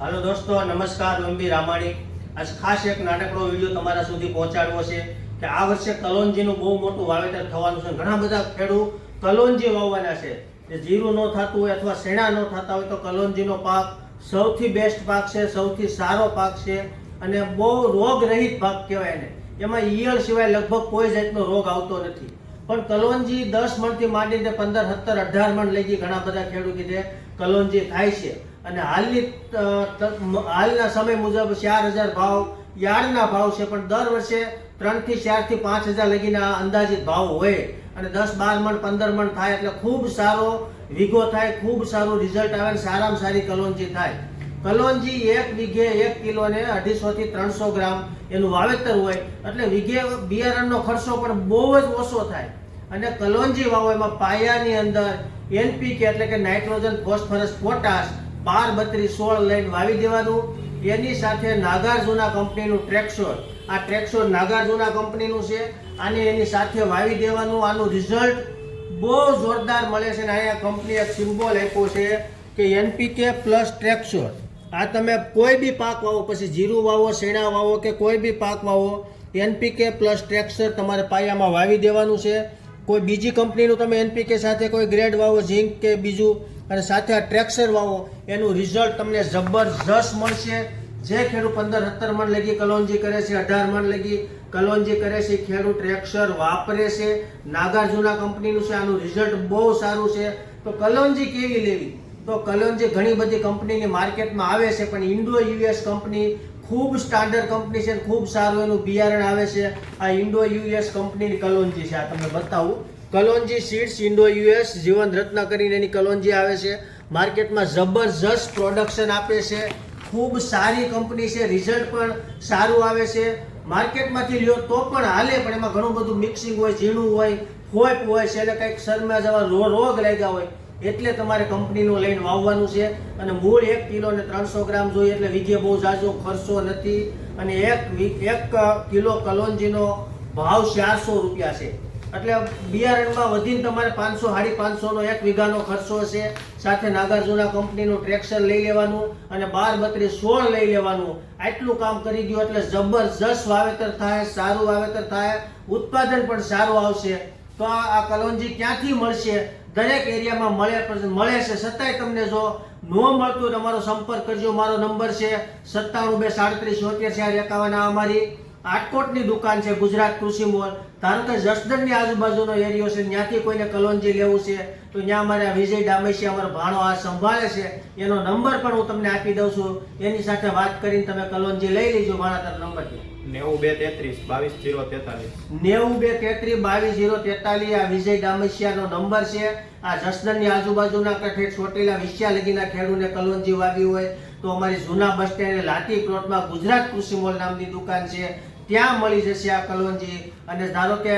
હાલો દોસ્તો, નમસ્કાર લંબી રામાણી. આજ ખાસ એક નાનકડો વીડિયો તમારા સુધી પહોંચાડવો છે કે આ વર્ષે કલોંજીનું બહુ મોટું વાવેતર થવાનું છે. ઘણા બધા ખેડૂત કલોંજી વાવવાના છે. જે જીરું ન થતું હોય અથવા શેણા ન થતા હોય તો કલોંજીનો પાક સૌથી બેસ્ટ પાક છે, સૌથી સારો પાક છે અને બહુ રોગરહિત પાક કહેવાય એને. એમાં ઈયળ સિવાય લગભગ કોઈ જાતનો રોગ આવતો નથી. પણ કલોંજી દસ મણથી માંડીને પંદર, સત્તર, અઢાર મણ લઈ ગઈ ઘણા બધા ખેડૂત કીધે કલોંજી થાય છે. અને હાલની હાલના સમય મુજબ ચાર હજાર ભાવ, યાર્ડના ભાવ છે, પણ દર વર્ષે ત્રણથી ચારથી પાંચ હજાર લગીના અંદાજિત ભાવ હોય. અને દસ, બાર મણ, પંદર મણ થાય એટલે ખૂબ સારો વીઘો થાય, ખૂબ સારું રિઝલ્ટ આવે સારામાં સારી કલોંજી થાય. કલોંજી એક વીઘે એક કિલો ને અઢીસો થી ત્રણસો ગ્રામ એનું વાવેતર હોય. એટલે વીઘે બિયારણનો ખર્ચો પણ બહુ જ ઓછો થાય. અને કલોંજી વાવો એમાં પાયાની અંદર એનપીકે એટલે કે નાઇટ્રોજન ફોસ્ફરસ પોટાશ બાર બત્રીસ સોળ લઈને વાવી દેવાનું. એની સાથે નાગાર્જુના કંપનીનું ટ્રેક્સોર. આ ટ્રેક્સોર નાગાર્જુના કંપનીનું છે. અને એની સાથે વાવી દેવાનું. આનું રિઝલ્ટ બહુ જોરદાર મળે છે અને અહીંયા કંપનીએ સિમ્બોલ આપ્યો છે કે એનપીકે પ્લસ ટ્રેક્સોર. આ તમે કોઈ બી પાક વાવો, પછી જીરું વાવો, શેણા વાવો કે કોઈ બી પાક વાવો, એનપીકે પ્લસ ટ્રેક્સર તમારે પાયામાં વાવી દેવાનું છે. કોઈ બીજી કંપનીનું તમે એનપીકે સાથે કોઈ ગ્રેડ વાવો, ઝીંક કે બીજું અને સાથે આ ટ્રેક્સર વાવો એનું રિઝલ્ટ તમને જબરજસ્ત મળશે. જે ખેડૂત પંદર સત્તર મણ લગી કલોંજી કરે છે, અઢાર મણ લગી કલોંજી કરે છે ખેડૂત ટ્રેક્સર વાપરે છે. નાગાર્જુના કંપનીનું છે, આનું રિઝલ્ટ બહુ સારું છે. તો કલોંજી કેવી લેવી? તો કલોંજી ઘણી બધી કંપનીની માર્કેટમાં આવે છે, પણ ઇન્ડો યુએસ કંપની ખૂબ સ્ટાન્ડર્ડ કંપની છે ખૂબ સારું એનું બિયારણ આવે છે. આ ઇન્ડો યુએસ કંપનીની કલોંજી છે, આ તમને બતાવું. કલોંજી સીડ્સ ઇન્ડો યુએસ જીવન રત્ન કરીને એની કલોંજી આવે છે. માર્કેટમાં જબરજસ્ત પ્રોડક્શન આપે છે. ખૂબ સારી કંપની છે. રિઝલ્ટ પણ સારું આવે છે. માર્કેટમાંથી લ્યો તો પણ હાલે, પણ એમાં ઘણું બધું મિક્સિંગ હોય, ઝીણું હોય ફોઈપ હોય છે. એટલે કંઈક શરમા જવા રો- રોગ લાગ્યા હોય. એટલે તમારે કંપનીનું લઈને વાવવાનું છે. અને મૂળ એક કિલો ને ત્રણસો ગ્રામ જોઈએ એટલે વીઘે બહુ ઝાઝો ખર્ચો નથી. અને એક એક કિલો કલોંજીનો ભાવ ચારસો રૂપિયા છે. એટલે બિયારણમાં વધીને તમારે પાંચસો, સાડી પાંચસોનો એક વીઘાનો ખર્ચો છે સાથે નાગાર્જુના કંપનીનું ટ્રેક્ટર લઈ લેવાનું અને બાર બત્રીસ સોળ લઈ લેવાનું. આટલું કામ કરી દો એટલે જબરજસ્ત વાવેતર થાય, સારું વાવેતર થાય. ઉત્પાદન પણ સારું આવશે. તો આ કલોંજી ક્યાંથી મળશે? દરેક એરિયામાં મળે મળે છે છતાંય તમને જો ન મળતું તમારો સંપર્ક કરજો. મારો નંબર છે સત્તાણું બે સાડત્રીસ ચાર એકાવન અમારી. આટકોટની દુકાન છે ગુજરાત કૃષિ મોલ. ધારો કે જસદણની આજુબાજુનો એરિયો છે ત્યાંથી કોઈને કલોંજી લેવું છે તો ત્યાં અમારે વિજય ડામેશી અમારો ભાણો આ સંભાળે છે. એનો નંબર પણ હું તમને આપી દઉં છું. એની સાથે વાત કરીને તમે કલોંજી લઈ લેજો ભાણા તારો નંબર નેવું બે તેત્રીસ બાવીસ જીરો તેતાલીસ. નેવું બે તેત્રીસ બાવીસ જીરો તેતાલીસ આ વિજય ડામસિયાનો નંબર છે. આ જસદણની આજુબાજુના કઠે ચોટીલા વિશ્યા લગીના ખેડૂને કલોંજી વાવી હોય તો અમારી જૂના બસ સ્ટેન્ડ લાતી પ્લોટમાં ગુજરાત કૃષિ મોલ નામની દુકાન છે. ત્યાં મળી જશે આ કલોંજી અને ધારો કે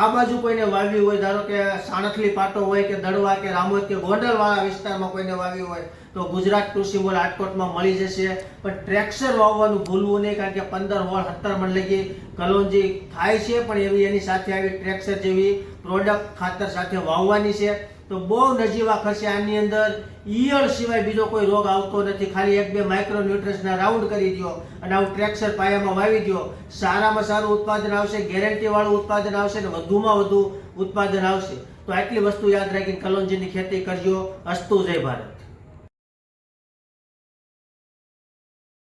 આ બાજુ કોઈને વાવી હોય, ધારો કે સાણથલી પાટો હોય કે દડવા કે રામોદ કે ગોંડલવાળા વિસ્તારમાં કોઈને વાવી હોય, તો ગુજરાત કૃષિ મોલ રાજકોટમાં મળી જશે. પણ ટ્રેક્સર વાવવાનું ભૂલવું નહીં, કારણ કે પંદર હોળ સત્તર મણ લગી કલોંજી થાય છે, પણ એવી એની સાથે આવી ટ્રેક્સર જેવી પ્રોડક્ટ ખાતર સાથે વાવવાની છે. તો બહુ નજીવા ખસે આની અંદર. ઈયળ સિવાય બીજો કોઈ રોગ આવતો નથી. ખાલી એક બે માઇક્રો ન્યુટ્રન્સના રાઉન્ડ કરી દો અને આવું ટ્રેક્સર પાયામાં વાવી દો સારામાં સારું ઉત્પાદન આવશે ગેરંટીવાળું ઉત્પાદન આવશે ને વધુમાં વધુ ઉત્પાદન આવશે. તો આટલી વસ્તુ યાદ રાખીને કલોંજીની ખેતી કરજો. અસ્તુ જય ભારત.